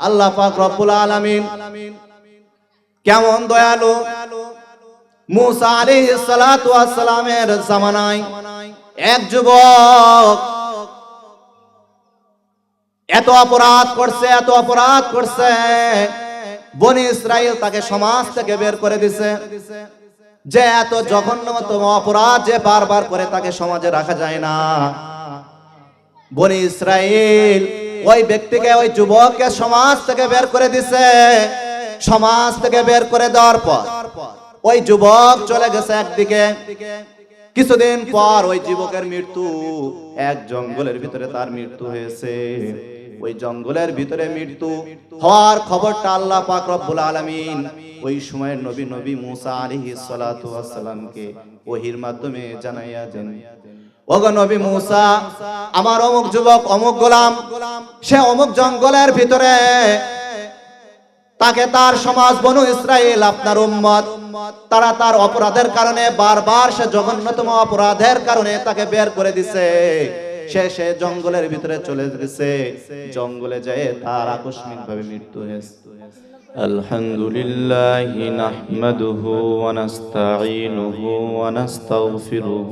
আল্লাহ পাক রব্বুল আলামিন কেমন দয়ালু? মুসা আলাইহিস সালাতু ওয়াস সালামের জামানায় এক যুবক এত অপরাধ করছে, এত অপরাধ করছে, বনি ইসরাইল তাকে সমাজ থেকে বের করে দিছে। যে এত জঘন্যতম অপরাধ যে বারবার করে তাকে সমাজে রাখা যায় না। বনি ইসরাইল ওই ব্যক্তিকে ওই যুবককে সমাজ থেকে বের করে দিছে। সমাজ থেকে বের করে দেওয়ার পর ওই যুবক চলে গেছে একদিকে। কিছুদিন পর ওই যুবকের মৃত্যু, এক জঙ্গলের ভিতরে তার মৃত্যু হয়েছে। ওই জঙ্গলের ভিতরে মৃত্যু হওয়ার খবরটা আল্লাহ পাক রব্বুল আলামিন ওই সময়ের নবী নবী মুসা আলাইহিস সালাতু ওয়াস সালামকে ওহির মাধ্যমে জানাইয়া দেন। ওগো নবী মুসা আমার অমুক যুবক অমুক গোলাম সে অমুক জঙ্গলের ভিতরে তাকে তার সমাজ বনু ইসরায়েল আপনার উম্মত তারা তার অপরাধের কারণে বারবার সে জঘন্যতম অপরাধের কারণে তাকে বের করে দিছে সে সে জঙ্গলের ভিতরে চলে গেছে জঙ্গলে যায় তার আকস্মিক ভাবে মৃত্যু হয়েছে الحمد لله نحمده ونستعينه ونستغفره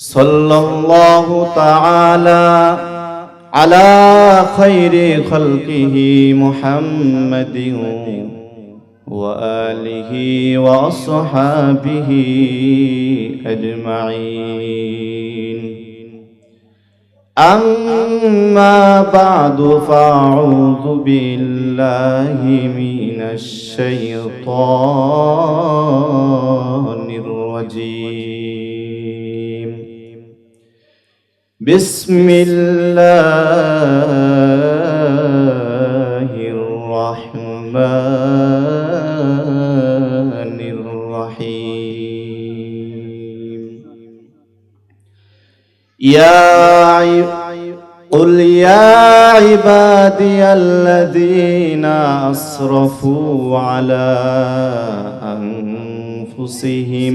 صلى الله تعالى على خير خلقه محمد وآله وأصحابه أجمعين. أما بعد فأعوذ بالله من الشيطان الرجيم. بسم الله الرحمن الرحيم. يا قل يا عبادي الذين أسرفوا على أنفسهم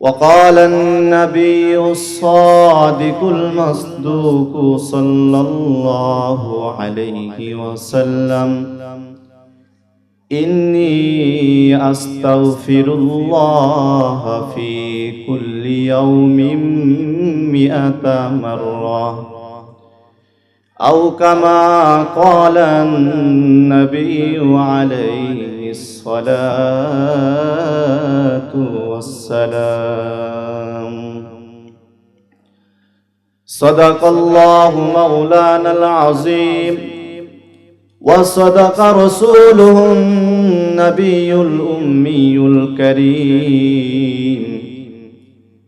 وقال النبي الصادق المصدوق صلى الله عليه وسلم إني أستغفر الله في كل يوم مئة مرة أو كما قال النبي عليه الصلاة والسلام. صدق الله مولانا العظيم. وصدق رسوله النبي الأمي الكريم.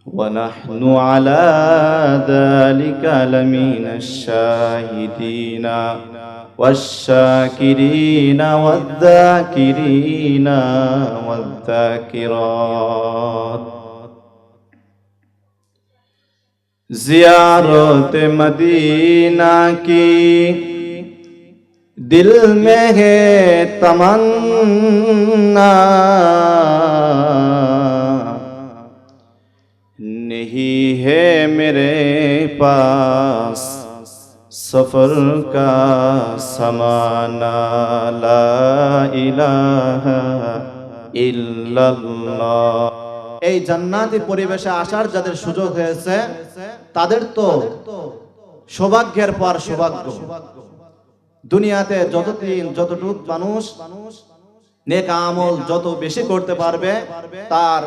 ونحن على ذلك لمن الشاهدين. والشاكرين والذاكرين والذاكرات زیارت مدینہ کی دل میں ہے تمنا نہیں ہے میرے پاس सफर का समाना ला इलाहा इल्लल्लाह এই জান্নাতি পরিবেশে আসার যাদের সুযোগ হয়েছে তাদের তো সৌভাগ্যের পর সৌভাগ্য দুনিয়াতে যতদিন যতটুক মানুষ নেক আমল যত বেশি করতে পারবে তার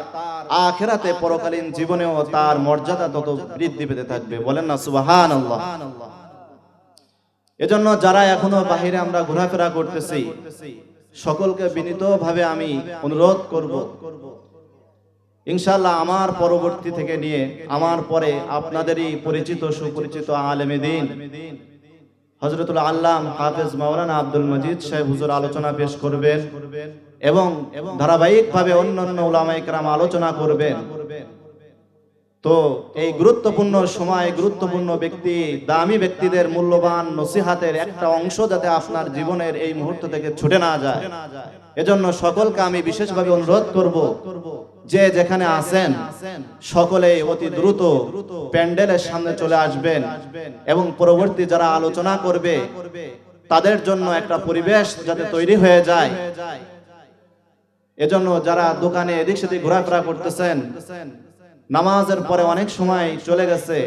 আখেরাতে পরকালীন জীবনেও তার মর্যাদা তত বৃদ্ধি পেতে থাকবে বলেন না সুবাহান আল্লাহ এজন্য যারা এখনও বাহিরে আমরা ঘোরাফেরা করতেছি, সকলকে বিনীতভাবে আমি অনুরোধ করব। ইনশাল্লাহ আমার পরবর্তী থেকে নিয়ে, আমার পরে আপনাদেরই পরিচিত, সুপরিচিত আলেমে দিন হজরতুল আল্লাহ হাফেজ মাওলানা আব্দুল মজিদ সাহেব হুজুর আলোচনা পেশ করবেন এবং ধারাবাহিকভাবে অন্যান্য উলামায়ে কেরাম আলোচনা করবেন। তো এই গুরুত্বপূর্ণ সময়, গুরুত্বপূর্ণ ব্যক্তি, দামি ব্যক্তিদের মূল্যবান নসিহাতের একটা অংশ যাতে আপনার জীবনের এই মুহূর্ত থেকে ছুটে না যায়। এজন্য সকলকে আমি বিশেষভাবে অনুরোধ করব যে যেখানে আছেন সকলে অতি দ্রুত প্যান্ডেলের সামনে চলে আসবেন এবং পরবর্তী যারা আলোচনা করবে, তাদের জন্য একটা পরিবেশ যাতে তৈরি হয়ে যায়। এজন্য যারা দোকানে এদিক সেদিক ঘোরাফেরা করতেছেন নামাজের পরে অনেক সময় চলে গেছে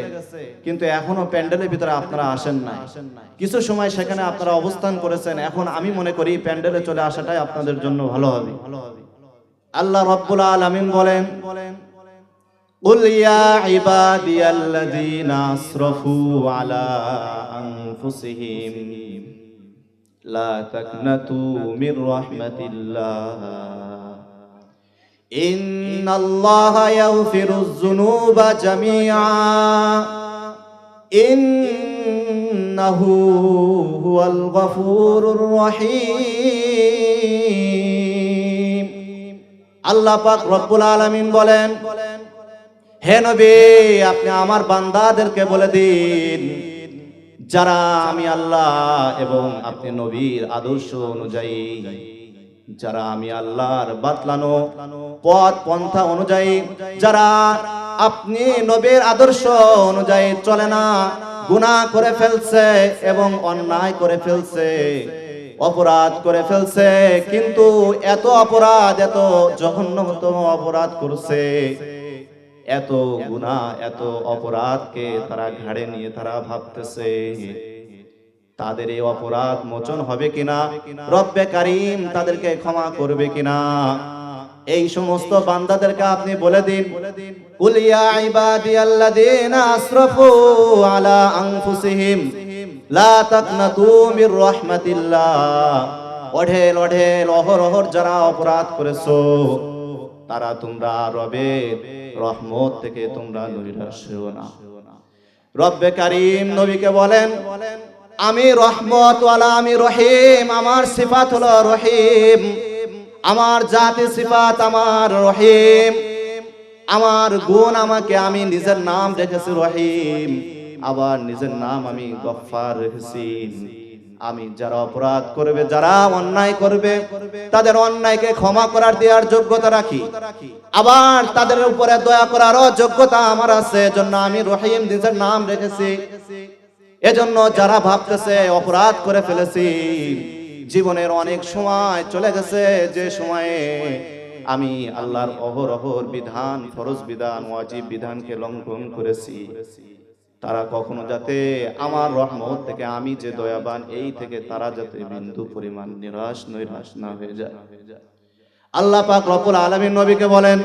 কিন্তু এখনো প্যান্ডেলের ভিতরে আপনারা আসেন না কিছু সময় সেখানে আপনারা অবস্থান করেছেন এখন আমি মনে করি প্যান্ডেলে চলে আসাটাই আপনাদের জন্য ভালো হবে আল্লাহ রব্বুল আলামিন বলেন قل يا عبادي الذين أسرفوا على أنفسهم لا تقنطوا من رحمة الله إن الله يغفر الذنوب جميعا إنه هو الغفور الرحيم আল্লাহ পাক রব্বুল আলামিন বলেন হে নবী আপনি আমার বান্দাদেরকে বলে দিন যারা আমি আল্লাহ এবং আপনি নবীর আদর্শ অনুযায়ী যারা আমি আল্লাহর বাতলানো পথ, পন্থা অনুযায়ী, যারা আপনি নবীর আদর্শ অনুযায়ী চলে না, গুনাহ করে ফেলছে এবং অন্যায় করে ফেলছে, অপরাধ করে ফেলছে, কিন্তু এত অপরাধ, এত জঘন্যতম অপরাধ করছে, এত গুনাহ, এত অপরাধকে তারা ঘাড়ে নিয়ে তারা ভাবতেছে। তাদের এই অপরাধ মোচন হবে কিনা? রব্বে কারিম তাদেরকে ক্ষমা করবে কিনা? এই সমস্ত বান্দাদেরকে আপনি বলে দিন। যারা অপরাধ করেছ, তারা তোমরা থেকে তোমরা রব্বে কারিম নবীকে বলেন আমি রহমত আমি রহিম, আমার সিফাত হলো রহিম। আমার জাতি সিফাত, আমার রহিম। আমার গুণ আমাকে আমি নিজের নাম রেখেছি রহিম। আবার নিজের নাম আমি গফফার রেখেছি। আমি যারা অপরাধ করবে, যারা অন্যায় করবে, তাদের অন্যায়কে ক্ষমা করার দেওয়ার যোগ্যতা রাখি। আবার তাদের উপরে দয়া করারও যোগ্যতা আমার আছে, এজন্য আমি রহিম নিজের নাম রেখেছি। এজন্য যারা ভাবতেছে, অপরাধ করে ফেলেছি, জীবনের অনেক সময় চলে গেছে, যে সময়ে আমি আল্লাহর অহরহর বিধান, ফরজ বিধান, ওয়াজিব বিধানকে লঙ্ঘন করেছি। তারা কখনো যাতে আমার রহমত থেকে আমি যে দয়াবান, এই থেকে তারা যাতে বিন্দু পরিমাণ নিরাশ, নৈরাশ না হয়ে যায়। আল্লাহ পাক রব্বুল আলামিন নবীকে বলেন,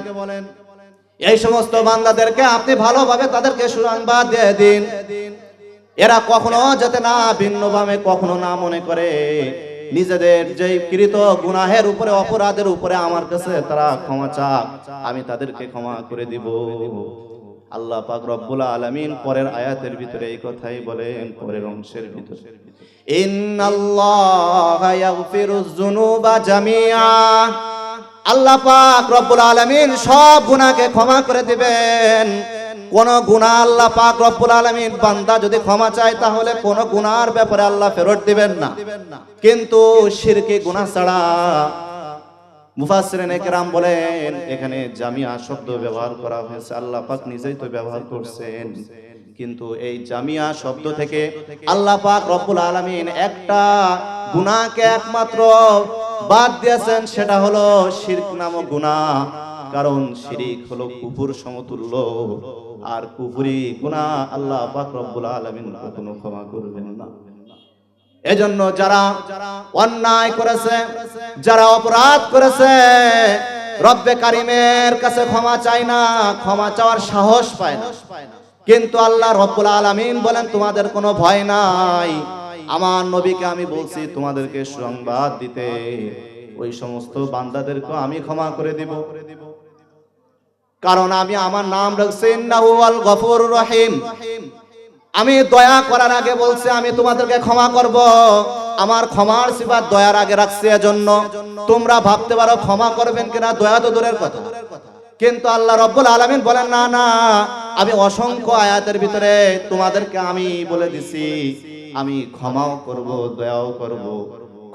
এই সমস্ত বান্দাদেরকে আপনি ভালোভাবে তাদেরকে সুসংবাদ দিয়ে দিন। এরা কখনো যাতে না ভিন্নভাবে, কখনো না মনে করে। নিজেদের যে কৃত গুনাহের উপরে, অপরাধের উপরে আমার কাছে তারা ক্ষমা চাক, আমি তাদেরকে ক্ষমা করে দিব। আল্লাহ পাক রব্বুল আলামিন পরের আয়াতের ভিতরে এই কথাই বলেন, পরের অংশের ভিতরে। ইন্নাল্লাহা ইয়াগফিরুজ যুনুবা জামিআ। আল্লাহ পাক রব্বুল আলামিন সব গুনাহকে ক্ষমা করে দিবেন। কোন গুনাহ আল্লাহ পাক রব্বুল আলামিন, বান্দা যদি ক্ষমা চায় তাহলে কোন গুনার ব্যাপারে আল্লাহ ফেরত দিবেন না। কিন্তু শিরকে গুনাহ ছাড়া বলেন, এখানে জামিয়া শব্দ ব্যবহার করা হয়েছে, আল্লাহ নিজেই তো ব্যবহার করছেন। কিন্তু এই জামিয়া শব্দ থেকে আল্লাহ পাক আলামিন একটা একমাত্র বাদ দিয়েছেন, সেটা হলো শিরক নামক গুনাহ। কারণ শিরিক হলো কুফুর সমতুল্য। আর কুফুরি গুনাহ আল্লাহ পাক রব্বুল আলামিন কখনো ক্ষমা করবেন না। এজন্য যারা অন্যায় করেছে, যারা অপরাধ করেছে, রব্বে কারিমের কাছে ক্ষমা চায় না, ক্ষমা চাওয়ার সাহস পায় না। কিন্তু আল্লাহ রব্বুল আলামিন বলেন, তোমাদের কোনো ভয় নাই। আমার নবীকে আমি বলছি, তোমাদেরকে সংবাদ দিতে। ওই সমস্ত বান্দাদেরকে আমি ক্ষমা করে দিব। কারণ আমি আমার নাম রাখছি ইন্নাহু আল গফুর রহিম। আমি দয়া করার আগে বলছি, আমি তোমাদেরকে ক্ষমা করব। আমার ক্ষমার সিফাত দয়ার আগে রাখছি এজন্য। তোমরা ভাবতে পারো, ক্ষমা করবেন কিনা, দয়া তো দূরের কথা। কিন্তু আল্লাহ রব্বুল আলামিন বলেন, না না, আমি অসংখ্য আয়াতের ভিতরে তোমাদেরকে আমি বলে দিছি। আমি ক্ষমাও করব, দয়াও করব।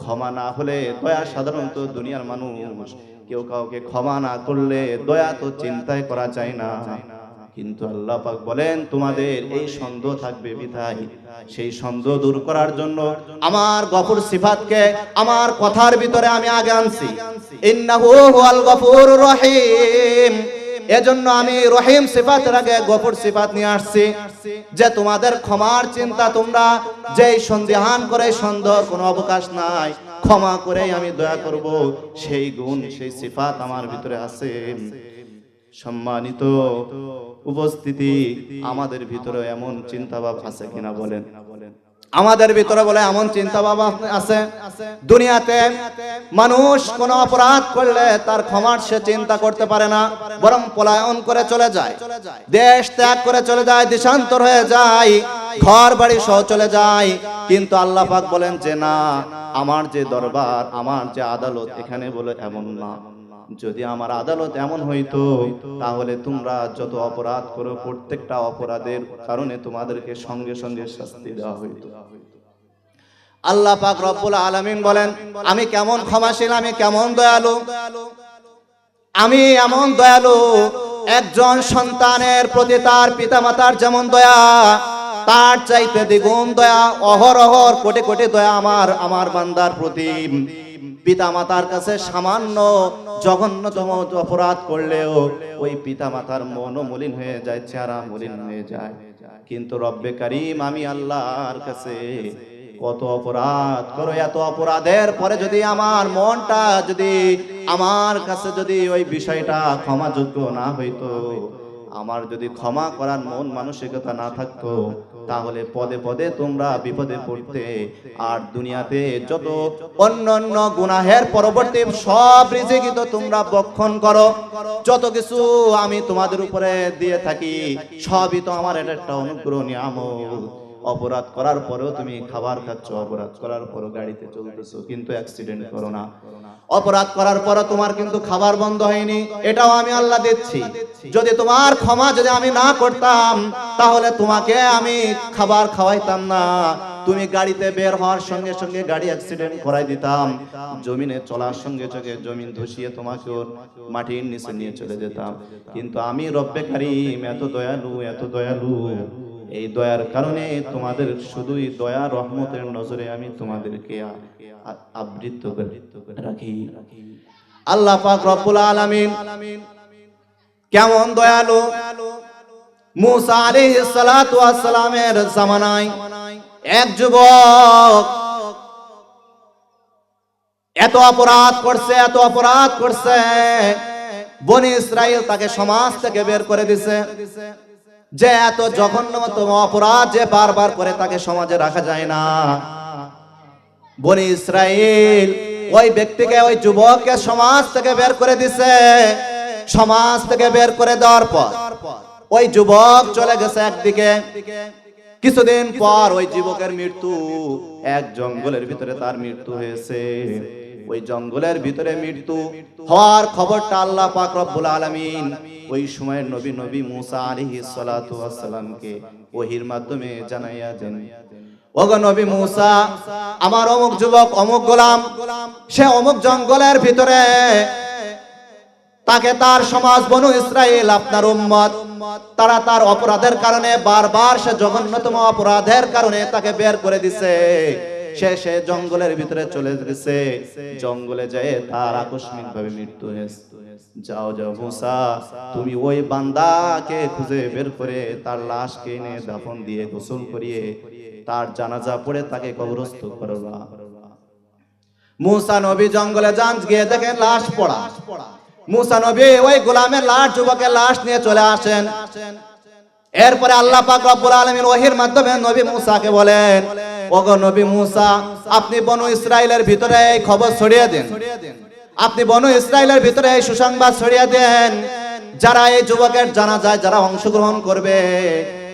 ক্ষমা না হলে দয়া সাধারণত দুনিয়ার মানুষ কেউ কাউকে ক্ষমা না করলে দয়া তো চিন্তায় করা যায় না। কিন্তু আল্লাহ পাক বলেন, তোমাদের এই সন্দেহ থাকবে বিধায়। সেই সন্দেহ দূর করার জন্য আমার গফুর সিফাতকে আমার কথার ভিতরে আমি আগে আনছি। ইন্নাহু হুয়াল গফুর রহিম। এজন্য আমি রহিম সিফাতের আগে গফুর সিফাত নিয়ে আসছি যে তোমাদের ক্ষমার চিন্তা তোমরা যেই সন্দেহান করে সন্দেহ কোনো অবকাশ নাই। ক্ষমা করে আমি দয়া করব। সেই গুণ, সেই সিফাত আমার ভিতরে আছে। সম্মানিত উপস্থিতি আমাদের ভিতরে এমন চিন্তা ভাব আছে কিনা বলেন। আমাদের ভিতরে বলে এমন চিন্তা ভাব আছে। দুনিয়াতে মানুষ কোন অপরাধ করলে তার ক্ষমার সে চিন্তা করতে পারে না, বরং পলায়ন করে চলে যায়। দেশ ত্যাগ করে চলে যায়, দেশান্তর হয়ে যায় ঘর বাড়ি সহ চলে যায়। কিন্তু আল্লাহ পাক বলেন যে, না, আমার যে দরবার, আমার যে আদালত এখানে বলে এমন না। যদি আমার আদালত এমন হইতো, তাহলে তোমরা যত অপরাধ করো, প্রত্যেকটা অপরাধের কারণে তোমাদেরকে সঙ্গে সঙ্গে শাস্তি দেওয়া হইতো। আল্লাহ পাক রব্বুল আলামিন বলেন, আমি কেমন ক্ষমাশীল, আমি কেমন দয়ালু? আমি এমন দয়ালু, একজন সন্তানের প্রতি তার পিতামাতার যেমন দয়া, তার চাইতে দ্বিগুণ দয়া অহর অহর কোটি কোটি দয়া আমার আমার বান্দার প্রতি। পিতা মাতার কাছে সামান্য জঘন্যতম অপরাধ করলেও ওই পিতা মাতার মনও মলিন হয়ে যায়, চেহারা মলিন হয়ে যায়। কিন্তু রব্বে কারিম, আমি আল্লাহর কাছে কত অপরাধ করো, এত অপরাধের পরে যদি আমার মনটা যদি, আমার কাছে যদি ওই বিষয়টা ক্ষমাযোগ্য না হইতো আমার যদি ক্ষমা করার মন মানসিকতা না থাকতো, তাহলে পদে পদে তোমরা বিপদে পড়তে। আর দুনিয়াতে যত অন্য অন্য গুনাহের পরবর্তী সব রিজিকি তো তোমরা বক্ষণ করো। যত কিছু আমি তোমাদের উপরে দিয়ে থাকি, সবই তো আমার এটা একটা অনুগ্রহ নিয়ামত। অপরাধ করার পরেও তুমি খাবার খাচ্ছ, অপরাধ করার পরও গাড়িতে চলতেছো, কিন্তু অ্যাক্সিডেন্ট করো না। অপরাধ করার পরও তোমার কিন্তু খাবার বন্ধ হয়নি, এটাও আমি আল্লাহ দিচ্ছি। যদি তোমার ক্ষমা যদি আমি না করতাম, তাহলে তোমাকে আমি খাবার খাওয়াইতাম না। তুমি গাড়িতে বের হওয়ার সঙ্গে সঙ্গে গাড়ি অ্যাক্সিডেন্ট করাই দিতাম। জমিনে চলার সঙ্গে সঙ্গে জমিন ধসিয়ে তোমাকে ওর মাটির নিচে নিয়ে চলে যেতাম। কিন্তু আমি রব্বে কারিম, এত দয়ালু এত দয়ালু। এই দয়ার কারণে তোমাদের শুধুই দয়া, রহমতের নজরে আমি তোমাদেরকে আবৃত্ত রাখি। আল্লাহ পাক রব্বুল আলামিন কেমন দয়ালু? মুসা আলাইহিস সালাতু ওয়াস সালামের জামানায় এক যুবক এত অপরাধ করছে, এত অপরাধ করছে, বনি ইসরাইল তাকে সমাজ থেকে বের করে দিছে। যে এত জঘন্যতম অপরাধ যে বারবার করে তাকে সমাজে রাখা যায় না। বনি ইসরাইল ওই ব্যক্তিকে, ওই যুবককে সমাজ থেকে বের করে দিছে। সমাজ থেকে বের করে দেওয়ার পর ওই যুবক চলে গেছে একদিকে। কিছুদিন পর ওই যুবকের মৃত্যু, এক জঙ্গলের ভিতরে তার মৃত্যু হয়েছে। ওই জঙ্গলের ভিতরে মৃত্যু হওয়ার খবরটা আল্লাহ পাক রব্বুল আলামিন ওই সময়ের নবী নবী মুসা আলাইহিস সালাতু ওয়াস সালামকে ওহির মাধ্যমে জানাইয়া দেন। ওগো নবী মুসা, আমার অমুক যুবক, অমুক গোলাম, সে অমুক জঙ্গলের ভিতরে, তাকে তার সমাজ বনু ইসরায়েল আপনার উম্মত, তারা তার অপরাধের কারণে বারবার সে জঘন্যতম অপরাধের কারণে তাকে বের করে দিছে। সে সে জঙ্গলের ভিতরে চলে গেছে। জঙ্গলে যায় তার আকস্মিক ভাবে মৃত্যু হয়েছে। যাও যাও মুসা, তুমি ওই বান্দাকে খুঁজে বের করে তার লাশকে এনে দাফন দিয়ে গোসল করিয়ে তার জানাজা পড়ে তাকে কবরস্থ করবা মুসা নবী জঙ্গলে যান, গিয়ে দেখেন লাশ পড়া। মুসা নবী ওই গোলামের লাশ, যুবকের লাশ নিয়ে চলে আসেন। এরপরে আল্লাহ পাক রব্বুল আলামিন ওহির মাধ্যমে নবী মুসাকে বলেন ওগো নবী মুসা, আপনি বনু ইসরাইলের ভিতরে এই খবর ছড়িয়ে দেন। আপনি বনু ইসরাইলের ভিতরে এই সুসংবাদ ছড়িয়ে দেন। যারা এই যুবকের জানাজায় যারা অংশগ্রহণ করবে,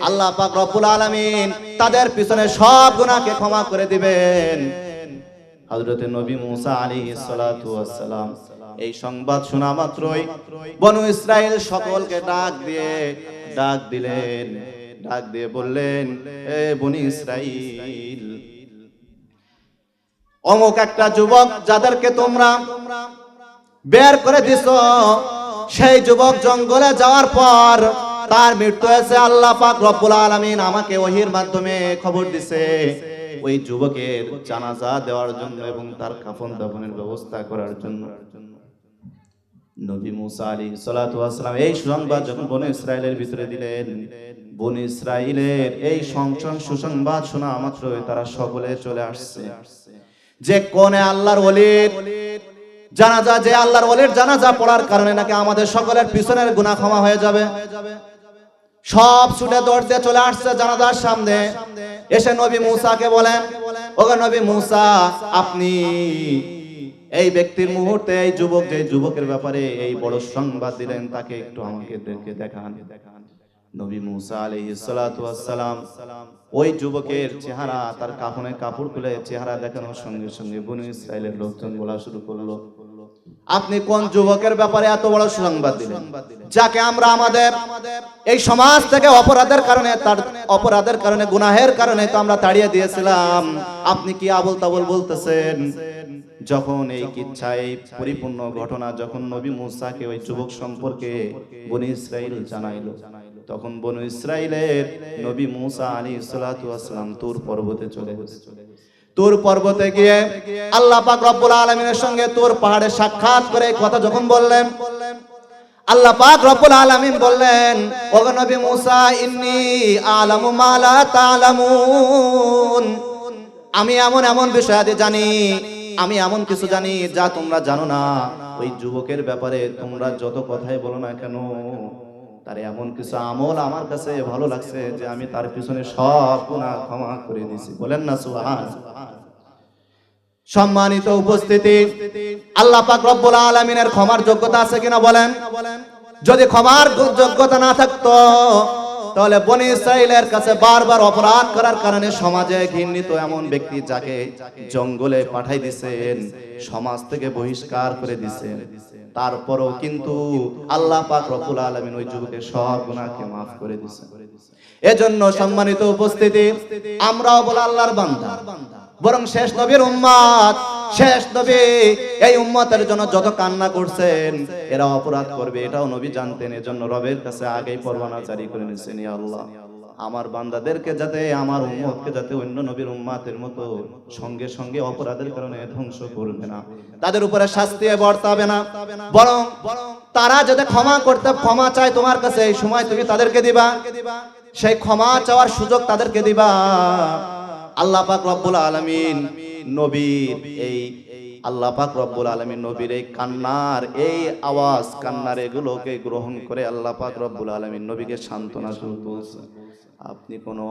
আল্লাহ পাক রব্বুল আলামিন তাদের পিছনে সব গুনাহকে ক্ষমা করে দিবেন। হযরতে নবী মুসা আলাইহিস সালাতু ওয়াস সালাম এই সংবাদ শোনা মাত্রই বনু ইসরাইল সকলকে ডাক দিয়ে ডাক দিলেন। ডাক দিয়ে বললেন, এ বনি ইসরাইল, অমুক একটা যুবক যাদেরকে তোমরা বের করে দিছ, সেই যুবক জঙ্গলে যাওয়ার পর তার মৃত্যু হয়েছে আল্লাহ পাক রব্বুল আলামিন আমাকে ওহির মাধ্যমে খবর দিছে। ওই যুবকের জানাজা দেওয়ার জন্য এবং তার কাফন দাফনের ব্যবস্থা করার জন্য। নবী মুসা আলী সালাম এই সুসংবাদ যখন ইসরায়েলের ভিতরে দিলেন ইসরায়েলের এই সংসং সুসংবাদ শোনা তারা সকলে চলে আসছে। যে আল্লাহর যে আল্লাহর পড়ার কারণে নাকি আমাদের সকলের পিছনের গুনাহ ক্ষমা হয়ে যাবে। সব ছুটে দৌড় দিয়ে চলে আসছে জানাজার সামনে। এসে নবী মুসাকে বলেন, ওগো নবী মুসা, আপনি এই ব্যক্তির মুহূর্তে, এই যুবক, যে যুবকের ব্যাপারে এই বড় সংবাদ দিলেন, তাকে একটু আমাকে দেখে দেখান। নবী মুসা আলাইহিস সালাতু ওয়াস সালাম ওই যুবকের চেহারা, তার কাফনে কাপড় খুলে চেহারা দেখানোর সঙ্গে সঙ্গে বনু ইসরায়েলের লোকজন বলা শুরু করল, আপনি কোন যুবকের ব্যাপারে এত বড় সুসংবাদ দিলেন? যাকে আমরা আমাদের এই সমাজ থেকে অপরাধের কারণে, তার অপরাধের কারণে, গুনাহের কারণে তো আমরা তাড়িয়ে দিয়েছিলাম। আপনি কি আবল তাবল বলতেছেন? যখন এই কিচ্ছা এই পরিপূর্ণ ঘটনা যখন নবী মুসাকে ওই যুবক সম্পর্কে বনি ইসরাইল জানাইলো। তখন বনু ইসরাইলের নবী মুসা আলী আসসালাম তুর পর্বতে চলে গেছে। তুর পর্বতে গিয়ে আল্লাহ পাক রব্বুল আলামিনের সঙ্গে তোর পাহাড়ে সাক্ষাৎ করে কথা যখন বললেন আল্লাহ পাক রব্বুল আলামিন বললেন ওগো নবী মুসা ইন্নী আলামু মা লা তালামুন আমি এমন এমন বিষয় আদি জানি আমি এমন কিছু জানি যা তোমরা জানো না। ওই যুবকের ব্যাপারে তোমরা যত কথাই বলো না কেন, তার এমন কিছু আমল আমার কাছে ভালো লাগছে যে আমি তার পিছনে সব গুনাহ ক্ষমা করে দিছি বলেন না, সুবহান। সম্মানিত উপস্থিতি, আল্লাহ পাক রব্বুল আলামিনের ক্ষমার যোগ্যতা আছে কিনা বলেন? যদি ক্ষমার যোগ্যতা না থাকতো তাহলে বনি ইসরায়েলের কাছে বারবার অপরাধ করার কারণে সমাজে ঘৃণিত এমন ব্যক্তি যাকে জঙ্গলে পাঠাই দিছেন, সমাজ থেকে বহিষ্কার করে দিছেন। তারপরও কিন্তু আল্লাহ পাক রব্বুল আলামিন ওই যুবকের সব গুনাহকে মাফ করে দিছেন। এজন্য সম্মানিত উপস্থিতি, আমরাও বলে আল্লাহর বান্দা। বরং শেষ নবীর উম্মাদ শেষ নবী, এই উম্মতের জন্য যত কান্না করছেন, এরা অপরাধ করবে, এটাও নবী জানতেন, এজন্য রবের কাছে আগেই পরওয়ানা জারি করে নিয়েছেন আল্লাহ। আমার বান্দাদেরকে যাতে, আমার উম্মতকে যাতে অন্য নবীর উম্মাতের মতো সঙ্গে সঙ্গে অপরাধের কারণে ধ্বংস করবে না। তাদের উপরে শাস্তি বর্তাবে না। বরং তারা যাতে ক্ষমা করতে, ক্ষমা চায় তোমার কাছে, এই সময় তুমি তাদেরকে দিবা। সেই ক্ষমা চাওয়ার সুযোগ তাদেরকে দিবা। আল্লাহ পাক রব্বুল আলামিন নবীর এই আল্লাহ পাক রব্বুল আলামিন নবীর এই কান্নার, এই আওয়াজ কান্নার এগুলোকে গ্রহণ করে আল্লাহ পাক রব্বুল আলামিন নবীকে সান্ত্বনা শুরু করছে। আপনি কোনো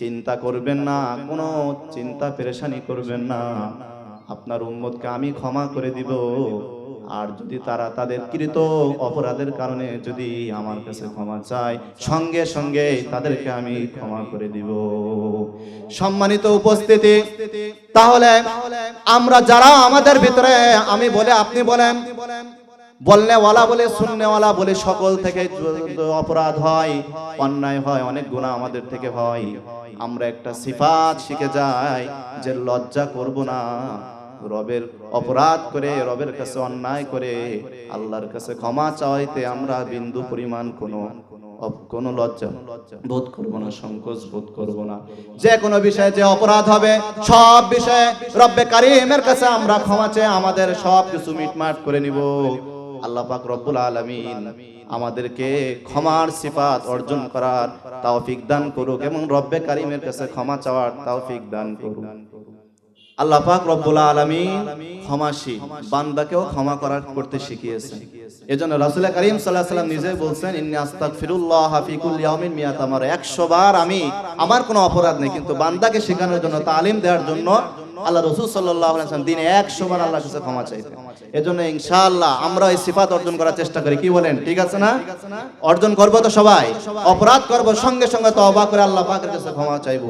চিন্তা করবেন না, কোনো চিন্তা পেরেশানি করবেন না। আপনার উম্মতকে আমি ক্ষমা করে দিব। আর যদি তারা তাদের কৃত অপরাধের কারণে যদি আমার কাছে ক্ষমা চায়, সঙ্গে সঙ্গে তাদেরকে আমি ক্ষমা করে দিব। সম্মানিত উপস্থিতি, তাহলে আমরা যারা আমাদের ভিতরে, আমি বলে আপনি বলেন, বলনেওয়ালা বলে শুননেওয়ালা বলে সকল থেকে অপরাধ হয়, অন্যায় হয়, অনেক গুণা আমাদের থেকে হয়। আমরা একটা সিফাত শিখে যাই যে লজ্জা করব না। রবের অপরাধ করে, রবের কাছে অন্যায় করে, আল্লাহর কাছে ক্ষমা চাইতে আমরা বিন্দু পরিমাণ কোনো কোনো লজ্জা বোধ করব না, সংকোচ বোধ করব না। যে কোনো বিষয়ে যে অপরাধ হবে, সব বিষয়ে রব্বে কারিমের কাছে আমরা ক্ষমা চেয়ে আমাদের সব কিছু মিটমাট করে নিব। আল্লাহ পাক রব্বুল আলামিন আমাদেরকে ক্ষমার সিফাত অর্জন করার তৌফিক দান করুক এবং রব্বে কারিমের কাছে ক্ষমা চাওয়ার তৌফিক দান করুক। আল্লাহ পাক রব্বুল আলামিন ক্ষমাশীল বান্দাকেও ক্ষমা করার করতে শিখিয়েছেন। এজন্য রাসূল করিম সাল্লাল্লাহু আলাইহি সাল্লাম নিজে বলছেন ইন্নী আস্তাগফিরুল্লাহ ফি কুল্লি ইয়াউমিন মিয়াতা মারা 100 বার আমি আমার কোনো অপরাধ নেই কিন্তু বান্দাকে শেখানোর জন্য তালিম দেওয়ার জন্য আল্লাহ রাসূল সাল্লাল্লাহু আলাইহি সাল্লাম দিনে 100 বার আল্লাহর কাছে ক্ষমা চাইতেন। এজন্য ইনশাআল্লাহ আমরা এই সিফাত অর্জন করার চেষ্টা করি। কি বলেন? ঠিক আছে না? অর্জন করব তো সবাই অপরাধ করব সঙ্গে সঙ্গে তওবা করে আল্লাহ পাকের কাছে ক্ষমা চাইব।